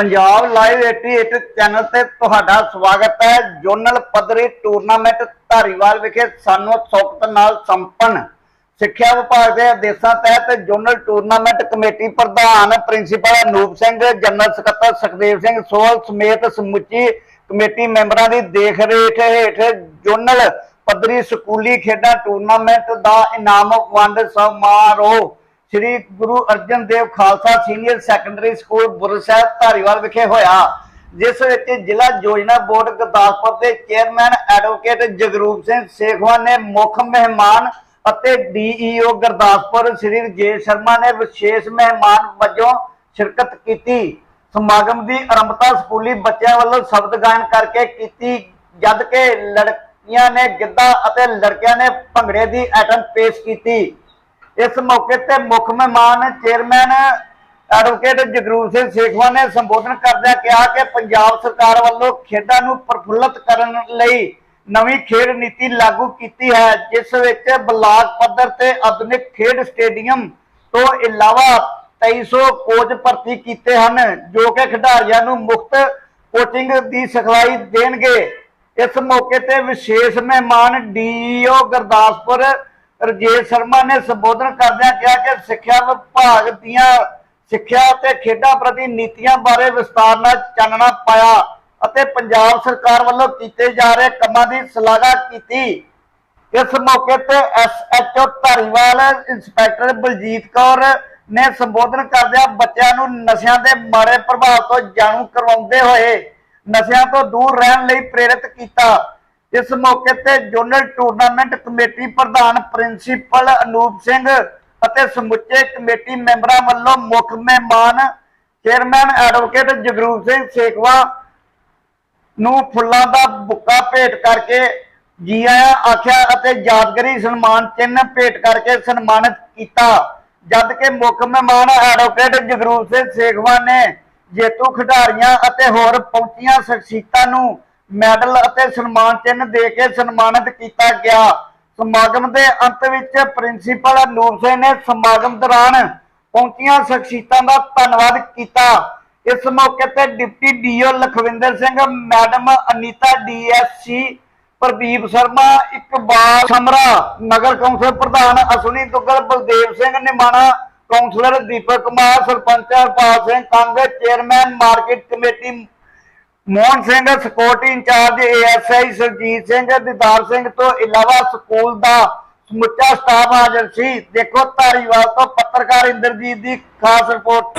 Punjab live 88 channel ਤੇ ਤੁਹਾਡਾ ਸਵਾਗਤ ਹੈ। ਜੋਨਲ ਪੱਧਰੀ ਟੂਰਨਾਮੈਂਟ ਧਾਰੀਵਾਲ ਵਿਖੇ ਸਾਨੂੰ ਸੁਖਤ ਨਾਲ ਸੰਪੰਨ ਸਿੱਖਿਆ ਵਿਭਾਗ ਦੇ ਆਦੇਸ਼ਾਂ ਤਹਿਤ ਜੋਨਲ ਟੂਰਨਾਮੈਂਟ ਕਮੇਟੀ ਪ੍ਰਧਾਨ ਪ੍ਰਿੰਸੀਪਲ ਅਨੂਪ ਸਿੰਘ, ਜਨਰਲ ਸਕੱਤਰ ਸੁਖਦੇਵ ਸਿੰਘ ਸੋਹਲ ਸਮੇਤ ਸਮੁੱਚੀ ਕਮੇਟੀ ਮੈਂਬਰਾਂ ਦੀ ਦੇਖ ਰੇਖ ਹੇਠ ਜੋਨਲ ਪੱਧਰੀ ਸਕੂਲੀ ਖੇਡਾਂ ਟੂਰਨਾਮੈਂਟ ਦਾ ਇਨਾਮ ਵੰਡ ਸਮਾਰੋਹ Shri Guru Arjan Dev Khalsa senior secondary school Burshehar Dhariwal ਵਿਖੇ ਹੋਇਆ, ਜਿਸ ਵਿੱਚ ਜ਼ਿਲ੍ਹਾ ਯੋਜਨਾ ਬੋਰਡ ਗੁਰਦਾਸਪੁਰ ਦੇ ਚੇਅਰਮੈਨ ਐਡਵੋਕੇਟ ਜਗਰੂਪ ਸਿੰਘ ਸੇਖਵਾਨ ਨੇ ਮੁੱਖ ਮਹਿਮਾਨ ਅਤੇ ਡੀਈਓ ਗੁਰਦਾਸਪੁਰ ਸ੍ਰੀ ਰਜੇਸ਼ ਸ਼ਰਮਾ ਨੇ ਵਿਸ਼ੇਸ਼ ਮਹਿਮਾਨ ਵਜੋਂ ਸ਼ਿਰਕਤ ਕੀਤੀ। ਸਮਾਗਮ ਦੀ ਆਰੰਭਤਾ ਸਕੂਲੀ ਬੱਚਿਆਂ ਵੱਲੋਂ ਸ਼ਬਦ ਗਾਇਨ ਕਰਕੇ ਕੀਤੀ ਜਦ ਕਿ ਲੜਕੀਆਂ ਨੇ ਗਿੱਧਾ ਅਤੇ ਲੜਕਿਆਂ ਨੇ ਭੰਗੜੇ ਦੀ ਆਈਟਮ ਪੇਸ਼ ਕੀਤੀ। ਇਸ ਮੌਕੇ ਤੇ ਮੁੱਖ ਮਹਿਮਾਨ, ਚੇਅਰਮੈਨ ਐਡਵੋਕੇਟ ਜਗਰੂਪ ਸਿੰਘ ਸੇਖਵਾ ਨੇ ਸੰਬੋਧਨ ਕਰਦਿਆਂ ਕਿਹਾ ਕਿ ਪੰਜਾਬ ਸਰਕਾਰ ਵੱਲੋਂ ਖੇਡਾਂ ਨੂੰ ਪ੍ਰਫੁੱਲਤ ਕਰਨ ਲਈ ਨਵੀਂ ਖੇਡ ਨੀਤੀ ਲਾਗੂ ਕੀਤੀ ਹੈ, ਜਿਸ ਵਿੱਚ ਬਲਾਕ ਪੱਧਰ ਤੇ ਆਧੁਨਿਕ ਖੇਡ ਸਟੇਡੀਅਮ ਤੋਂ ਇਲਾਵਾ 2300 ਕੋਚ ਭਰਤੀ ਕੀਤੇ ਹਨ, ਜੋ ਕਿ ਖਿਡਾਰੀਆਂ ਨੂੰ ਮੁਫਤ ਕੋਚਿੰਗ ਦੀ ਸਿਖਲਾਈ ਦੇਣਗੇ। ਇਸ ਮੌਕੇ ਤੇ ਵਿਸ਼ੇਸ਼ ਮਹਿਮਾਨ ਡੀਓ ਗੁਰਦਾਸਪੁਰ ਰਜੇਸ਼ ਸ਼ਰਮਾ ਨੇ ਸੰਬੋਧਨ ਕਰਦਿਆਂ ਕਿਹਾ ਕਿ ਸਿੱਖਿਆ ਵਿਭਾਗ ਦੀਆਂ ਸਿੱਖਿਆ ਅਤੇ ਖੇਡਾਂ ਪ੍ਰਤੀ ਨੀਤੀਆਂ ਬਾਰੇ ਵਿਸਤਾਰ ਨਾਲ ਚਾਨਣਾ ਪਾਇਆ ਅਤੇ ਪੰਜਾਬ ਸਰਕਾਰ ਵੱਲੋਂ ਕੀਤੇ ਜਾ ਰਹੇ ਕੰਮਾਂ ਦੀ ਸ਼ਲਾਘਾ ਕੀਤੀ। ਇਸ ਮੌਕੇ ਤੇ ਐਸਐਚਓ ਧਾਰੀਵਾਲ, ਇੰਸਪੈਕਟਰ ਬਲਜੀਤ ਕੌਰ ਨੇ ਸੰਬੋਧਨ ਕਰਦਿਆਂ ਬੱਚਿਆਂ ਨੂੰ ਨਸ਼ਿਆਂ ਦੇ ਮਾੜੇ ਪ੍ਰਭਾਵ ਤੋਂ ਜਾਣੂ ਕਰਵਾਉਂਦੇ ਹੋਏ ਨਸ਼ਿਆਂ ਤੋਂ ਦੂਰ ਰਹਿਣ ਲਈ ਪ੍ਰੇਰਿਤ ਕੀਤਾ। ਇਸ ਮੌਕੇ ਤੇ ਜੋਨਲ ਟੂਰਨਾਮੈਂਟ ਕਮੇਟੀ ਪ੍ਰਧਾਨ ਪ੍ਰਿੰਸੀਪਲ ਅਨੂਪ ਸਿੰਘ ਅਤੇ ਸਮੁੱਚੇ ਕਮੇਟੀ ਮੈਂਬਰਾਂ ਵੱਲੋਂ ਮੁੱਖ ਮਹਿਮਾਨ ਚੇਅਰਮੈਨ ਐਡਵੋਕੇਟ ਜਗਰੂਪ ਸਿੰਘ ਸੇਖਵਾ ਨੂੰ ਫੁੱਲਾਂ ਦਾ ਬੁੱਕਾ ਭੇਟ ਕਰਕੇ ਜੀ ਆਇਆਂ ਆਖਿਆ ਅਤੇ ਯਾਦਗਾਰੀ ਸਨਮਾਨ ਚਿੰਨ੍ਹ ਭੇਟ ਕਰਕੇ ਸਨਮਾਨਿਤ ਕੀਤਾ। ਜਦ ਕਿ ਮੁੱਖ ਮਹਿਮਾਨ ਐਡਵੋਕੇਟ ਜਗਰੂਪ ਸਿੰਘ ਸੇਖਵਾ ਨੇ ਜੇਤੂ ਖਿਡਾਰੀਆਂ ਅਤੇ ਹੋਰ ਪਹੁੰਚੀਆਂ ਸ਼ਖਸੀਅਤਾਂ ਨੂੰ ਮੈਡਲ ਅਤੇ ਸਨਮਾਨ ਚਿੰਨ੍ਹ ਦੇ ਕੇ ਸਨਮਾਨਿਤ ਕੀਤਾ ਗਿਆ। ਸਮਾਗਮ ਦੇ ਅੰਤ ਵਿੱਚ ਪ੍ਰਿੰਸੀਪਲ ਨੂਰ ਸਿੰਘ ਨੇ ਸਮਾਗਮ ਦੌਰਾਨ ਪਹੁੰਚੀਆਂ ਸ਼ਖਸੀਅਤਾਂ ਦਾ ਧੰਨਵਾਦ ਕੀਤਾ। ਇਸ ਮੌਕੇ ਤੇ deputy DEO Lakhwinder Singh, madam Anita DSC, Pradeep Sharma, Iqbal Samra, ਨਗਰ ਕੌਂਸਲ ਪ੍ਰਧਾਨ Ashwani Duggal, Baldev Singh Nimana, councillor Deepak Kumar, sarpanch Harpal Singh Kang, chairman market committee Mohan Singh security incharge ASI Surjit Singh, Didar Singh ਤੋਂ ਇਲਾਵਾ school ਦਾ ਸਮੁੱਚਾ staff ਹਾਜ਼ਰ ਸੀ। ਦੇਖੋ ਧਾਰੀਵਾਲ ਤੋਂ ਪੱਤਰਕਾਰ ਇੰਦਰਜੀਤ ਦੀ ਖਾਸ report.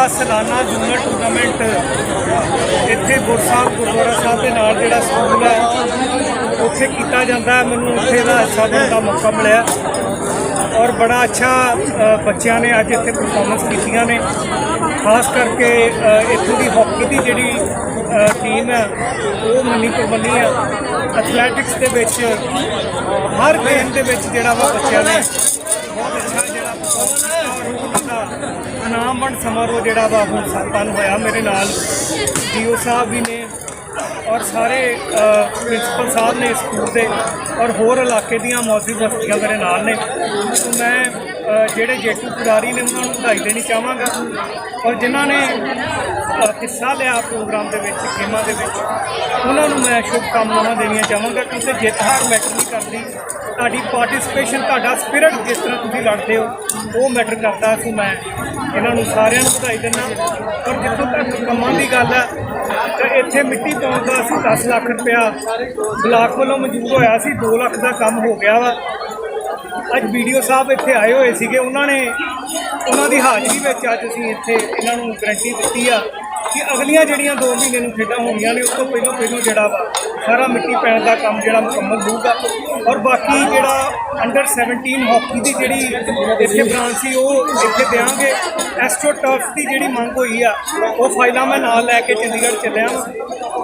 ਜਿਹੜਾ ਸਾਲਾਨਾ ਜੂਨੀਅਰ ਟੂਰਨਾਮੈਂਟ ਇੱਥੇ ਗੁਰਸਾਹਿਬ ਗੁਰਦੁਆਰਾ ਸਾਹਿਬ ਦੇ ਨਾਲ ਜਿਹੜਾ ਸਕੂਲ ਹੈ, ਉੱਥੇ ਕੀਤਾ ਜਾਂਦਾ ਹੈ। ਮੈਨੂੰ ਉੱਥੇ ਦਾ ਹਿੱਸਾ ਦੇਣ ਦਾ ਮੌਕਾ ਮਿਲਿਆ। ਔਰ ਬੜਾ ਅੱਛਾ ਬੱਚਿਆਂ ਨੇ ਅੱਜ ਇੱਥੇ ਪਰਫਾਰਮੈਂਸ ਕੀਤੀਆਂ ਨੇ। ਖਾਸ ਕਰਕੇ ਇੱਥੋਂ ਦੀ ਹਾਕੀ ਦੀ ਜਿਹੜੀ ਟੀਮ ਹੈ, ਉਹ ਮੰਨੀ ਪ੍ਰਮੰਨੀ ਹੈ। ਐਥਲੈਟਿਕਸ ਦੇ ਵਿੱਚ, ਹਰ ਗੇਮ ਦੇ ਵਿੱਚ ਜਿਹੜਾ ਵਾ ਬੱਚਿਆਂ ਨੇ ਬਹੁਤ ਅੱਛਾ ਜਿਹੜਾ performance ਕੀਤਾ। ਇਨਾਮ ਵੰਡ ਸਮਾਰੋਹ ਜਿਹੜਾ ਵਾ ਹੁਣ ਸੰਪੰਨ ਹੋਇਆ ਮੇਰੇ ਨਾਲ। ਡੀਓ ਸਾਹਿਬ ਵੀ ਨੇ ਔਰ ਸਾਰੇ ਪ੍ਰਿੰਸੀਪਲ ਸਾਹਿਬ ਨੇ ਸਕੂਲ ਦੇ ਔਰ ਹੋਰ ਇਲਾਕੇ ਦੀਆਂ ਮੌਜੂਦ ਹਸਤੀਆਂ ਮੇਰੇ ਨਾਲ ਨੇ। ਤੇ ਮੈਂ ਜਿਹੜੇ ਜੇਤੂ ਪੁਜਾਰੀ ਨੇ ਉਹਨਾਂ ਨੂੰ ਵਧਾਈ ਦੇਣੀ ਚਾਹਾਂਗਾ ਔਰ ਜਿਨ੍ਹਾਂ ਨੇ ਅ, ਹਿੱਸਾ ਲਿਆ ਪ੍ਰੋਗਰਾਮ ਦੇ ਵਿੱਚ ਗੇਮਾਂ ਦੇ ਵਿੱਚ ਉਹਨਾਂ ਨੂੰ ਮੈਂ ਸ਼ੁਭ ਕਾਮਨਾਵਾਂ ਦੇਣੀਆਂ ਚਾਹਾਂਗਾ ਕਿਉਂਕਿ ਜਿੱਤ ਹਾਰ ਮੈਟਰ ਨਹੀਂ ਕਰਦੀ ਤੁਹਾਡੀ ਪਾਰਟਿਸਿਪੇਸ਼ਨ ਤੁਹਾਡਾ ਸਪਿਰਿਟ ਜਿਸ ਤਰ੍ਹਾਂ ਤੁਸੀਂ ਲੜਦੇ ਹੋ, ਉਹ ਮੈਟਰ ਕਰਦਾ ਸੋ ਮੈਂ ਇਹਨਾਂ ਨੂੰ ਸਾਰਿਆਂ ਨੂੰ ਵਧਾਈ ਦਿੰਦਾ ਔਰ ਜਿੱਥੋਂ ਤੱਕ ਕੰਮਾਂ ਦੀ ਗੱਲ ਹੈ, ਤਾਂ ਇੱਥੇ ਮਿੱਟੀ ਪਾਉਣ ਦਾ ਅਸੀਂ 10 ਲੱਖ ਰੁਪਇਆ ਬਲਾਕ ਵੱਲੋਂ ਮਨਜ਼ੂਰ ਹੋਇਆ ਸੀ 2 ਲੱਖ ਦਾ ਕੰਮ ਹੋ ਗਿਆ ਵਾ। ਅੱਜ ਵੀਡੀਓ ਸਾਹਿਬ ਇੱਥੇ ਆਏ ਹੋਏ ਸੀਗੇ, ਉਹਨਾਂ ਨੇ ਉਹਨਾਂ ਦੀ ਹਾਜ਼ਰੀ ਵਿੱਚ ਅੱਜ ਅਸੀਂ ਇੱਥੇ ਇਹਨਾਂ ਨੂੰ ਗਰੰਟੀ ਦਿੱਤੀ ਆ ਕਿ ਅਗਲੀਆਂ ਜਿਹੜੀਆਂ 2 ਮਹੀਨੇ ਨੂੰ ਖੇਡਾਂ ਹੋਣੀਆਂ ਨੇ ਉਸ ਤੋਂ ਪਹਿਲਾਂ ਪਹਿਲਾਂ ਜਿਹੜਾ ਵਾ ਸਾਰਾ ਮਿੱਟੀ ਪੈਣ ਦਾ ਕੰਮ ਜਿਹੜਾ ਮੁਕੰਮਲ ਹੋਊਗਾ। ਔਰ ਬਾਕੀ ਜਿਹੜਾ ਅੰਡਰ 17 ਹਾਕੀ ਦੀ ਜਿਹੜੀ ਇੱਥੇ ਬ੍ਰਾਂਚ ਸੀ, ਉਹ ਇੱਥੇ ਦੇਵਾਂਗੇ। ਐਸਟ੍ਰੋ ਟਰਫ ਦੀ ਜਿਹੜੀ ਮੰਗ ਹੋਈ ਆ, ਉਹ ਫਾਈਲਾਂ ਮੈਂ ਨਾਲ ਲੈ ਕੇ ਚੰਡੀਗੜ੍ਹ ਚੱਲਿਆ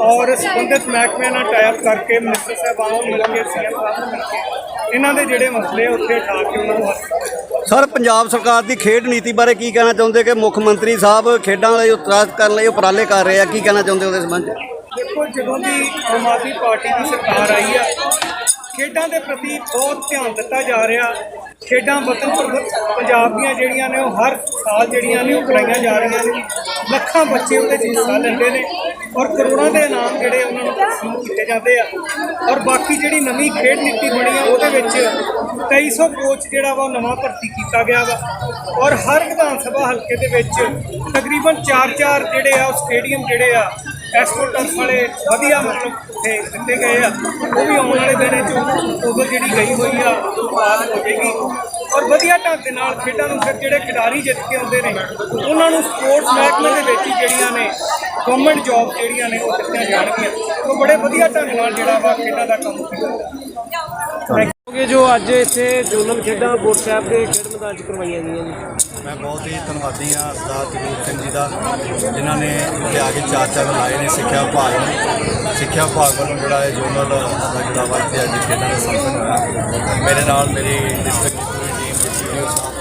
ਔਰ ਸੰਬੰਧਿਤ ਮਹਿਕਮੇ ਨਾਲ ਟਾਈਪ ਕਰਕੇ ਮਿਨਿਸਟਰ ਸਾਹਿਬਾਨ ਨੂੰ ਮਿਲ ਕੇ ਸੀਐਮ ਸਾਹਿਬ ਨੂੰ ਮਿਲ ਕੇ। ਇਹਨਾਂ ਦੇ ਜਿਹੜੇ ਮਸਲੇ ਉੱਥੇ ਉਠਾ ਕੇ ਉਹਨਾਂ ਨੂੰ ਸਰ, ਪੰਜਾਬ ਸਰਕਾਰ ਦੀ ਖੇਡ ਨੀਤੀ ਬਾਰੇ ਕੀ ਕਹਿਣਾ ਚਾਹੁੰਦੇ ਕਿ ਮੁੱਖ ਮੰਤਰੀ ਸਾਹਿਬ ਖੇਡਾਂ ਲਈ ਉਤਸ਼ਾਹਿਤ ਕਰਨ ਲਈ ਉਪਰਾਲੇ ਕਰ ਰਹੇ ਆ? ਕੀ ਕਹਿਣਾ ਚਾਹੁੰਦੇ ਉਹਦੇ ਸੰਬੰਧ ਦੇਖੋ, ਜਦੋਂ ਦੀ ਆਮ ਆਦਮੀ ਪਾਰਟੀ ਦੀ ਸਰਕਾਰ ਆਈ ਆ, ਖੇਡਾਂ ਦੇ ਪ੍ਰਤੀ ਬਹੁਤ ਧਿਆਨ ਦਿੱਤਾ ਜਾ ਰਿਹਾ। ਖੇਡਾਂ ਵਤਨ ਪਰ- ਪੰਜਾਬ ਦੀਆਂ ਜਿਹੜੀਆਂ ਨੇ, ਉਹ ਹਰ ਸਾਲ ਜਿਹੜੀਆਂ ਨੇ, ਉਹ ਕਰਾਈਆਂ ਜਾ ਰਹੀਆਂ ਨੇ। ਲੱਖਾਂ ਬੱਚੇ ਉਹਦੇ 'ਚ ਹਿੱਸਾ ਲੈਂਦੇ ਨੇ ਔਰ ਕਰੋੜਾਂ ਦੇ ਇਨਾਮ ਜਿਹੜੇ ਉਹਨਾਂ ਨੂੰ ਤਕਸੀਮ ਕੀਤੇ ਜਾਂਦੇ ਆ। ਔਰ ਬਾਕੀ ਜਿਹੜੀ ਨਵੀਂ ਖੇਡ ਨੀਤੀ ਬਣੀ ਆ, ਉਹਦੇ ਵਿੱਚ 2300 ਕੋਚ ਜਿਹੜਾ ਵਾ, ਉਹ ਨਵਾਂ ਭਰਤੀ ਕੀਤਾ ਗਿਆ ਵਾ। ਔਰ ਹਰ ਵਿਧਾਨ ਸਭਾ ਹਲਕੇ ਦੇ ਵਿੱਚ ਤਕਰੀਬਨ 4-4 ਜਿਹੜੇ ਆ, ਉਹ ਸਟੇਡੀਅਮ ਜਿਹੜੇ ਆ ਐਸਟ੍ਰੋਟਰਫ ਵਾਲੇ ਵਧੀਆ ਮਤਲਬ ਉੱਥੇ ਦਿੱਤੇ ਗਏ ਆ। ਉਹ ਵੀ ਆਉਣ ਵਾਲੇ ਦਿਨਾਂ 'ਚ ਉਦੋਂ ਜਿਹੜੀ ਗਈ ਹੋਈ ਆ, ਉਹ ਪਾਸ ਹੋ ਜਾਏਗੀ ਔਰ ਵਧੀਆ ਢੰਗ ਦੇ ਨਾਲ ਖੇਡਾਂ ਨੂੰ ਫਿਰ ਜਿਹੜੇ ਖਿਡਾਰੀ ਜਿੱਤ ਕੇ ਆਉਂਦੇ ਨੇ, ਉਹਨਾਂ ਨੂੰ ਸਪੋਰਟਸ ਮਹਿਕਮੇ ਦੇ ਵਿੱਚ ਹੀ ਜਿਹੜੀਆਂ ਨੇ ਗਵਰਨਮੈਂਟ ਜੌਬ ਜਿਹੜੀਆਂ ਨੇ, ਉਹ ਦਿੱਤੀਆਂ ਜਾਣਗੀਆਂ। ਉਹ ਬੜੇ ਵਧੀਆ ਢੰਗ ਨਾਲ ਜਿਹੜਾ ਵਾ ਖੇਡਾਂ ਦਾ ਕੰਮ ਕੀਤਾ। ਕਿ ਜੋ ਅੱਜ ਇੱਥੇ ਜੋਨਲ ਖੇਡਾਂ ਬੋਰਡ ਸਾਹਿਬ ਦੇ ਖੇਡ ਮੈਦਾਨ 'ਚ ਕਰਵਾਈਆਂ ਗਈਆਂ ਨੇ ਮੈਂ ਬਹੁਤ ਹੀ ਧੰਨਵਾਦੀ ਹਾਂ ਸਰਦਾਰ ਜਗਰੂਪ ਸਿੰਘ ਜੀ ਦਾ, ਜਿਨ੍ਹਾਂ ਨੇ ਲਿਆ ਕੇ ਚਾਰ ਚਾਰ ਲਾਏ ਨੇ ਸਿੱਖਿਆ ਵਿਭਾਗ ਨੂੰ। ਸਿੱਖਿਆ ਵਿਭਾਗ ਵੱਲੋਂ ਜਿਹੜਾ ਇਹ ਜੋਨਲ ਦਾ ਜਿਹੜਾ ਵਾ ਇੱਥੇ ਅੱਜ ਖੇਡਾਂ ਦਾ ਸੰਪਨ ਹੋਇਆ। ਮੇਰੇ ਨਾਲ ਮੇਰੀ ਡਿਸਟ੍ਰਿਕਟ ਦੀ ਪੂਰੀ ਟੀਮ ਦੇ ਸੀਨੀਅਰ ਸਾਹਿਬ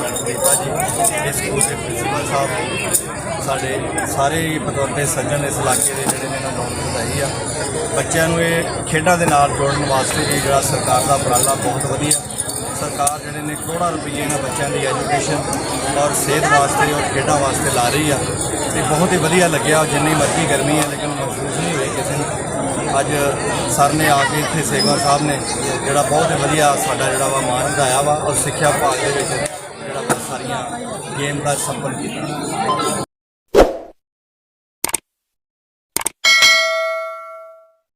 ਮੈਡਮ ਰੀਤਾ ਜੀ ਇਸ ਸਕੂਲ ਦੇ ਪ੍ਰਿੰਸੀਪਲ ਸਾਹਿਬ। ਸਾਡੇ ਸਾਰੇ ਹੀ ਬਤੌਰ ਸੱਜਣ ਇਸ ਇਲਾਕੇ ਦੇ ਜਿਹੜੇ ਨੇ ਇਹਨਾਂ ਨੂੰ ਵਧਾਈ ਆ। ਬੱਚਿਆਂ ਨੂੰ ਇਹ ਖੇਡਾਂ ਦੇ ਨਾਲ ਜੋੜਨ ਵਾਸਤੇ ਵੀ ਜਿਹੜਾ ਸਰਕਾਰ ਦਾ ਉਪਰਾਲਾ ਬਹੁਤ ਵਧੀਆ। ਸਰਕਾਰ ਜਿਹੜੇ ਨੇ ਕਰੋੜਾਂ ਰੁਪਏ ਇਹਨਾਂ ਬੱਚਿਆਂ ਦੀ ਐਜੂਕੇਸ਼ਨ ਔਰ ਸਿਹਤ ਵਾਸਤੇ ਔਰ ਖੇਡਾਂ ਵਾਸਤੇ ਲਾ ਰਹੀ ਆ। ਤੇ ਬਹੁਤ ਹੀ ਵਧੀਆ ਲੱਗਿਆ, ਜਿੰਨੀ ਮਰਜ਼ੀ ਗਰਮੀ ਹੈ ਲੇਕਿਨ ਮਹਿਸੂਸ ਨਹੀਂ ਹੋਈ ਕਿਸੇ ਨੂੰ। ਅੱਜ ਸਰ ਨੇ ਆ ਕੇ ਇੱਥੇ ਸੇਵਾ ਸਾਹਿਬ ਨੇ ਜਿਹੜਾ ਬਹੁਤ ਹੀ ਵਧੀਆ ਸਾਡਾ ਜਿਹੜਾ ਵਾ ਮਾਣ ਵਧਾਇਆ ਵਾ ਔਰ ਸਿੱਖਿਆ ਵਿਭਾਗ ਦੇ ਵਿੱਚ ਜਿਹੜਾ ਬਹੁਤ ਸਾਰੀਆਂ ਗੇਮ ਦਾ ਸੰਪन्न ਕੀਤਾ।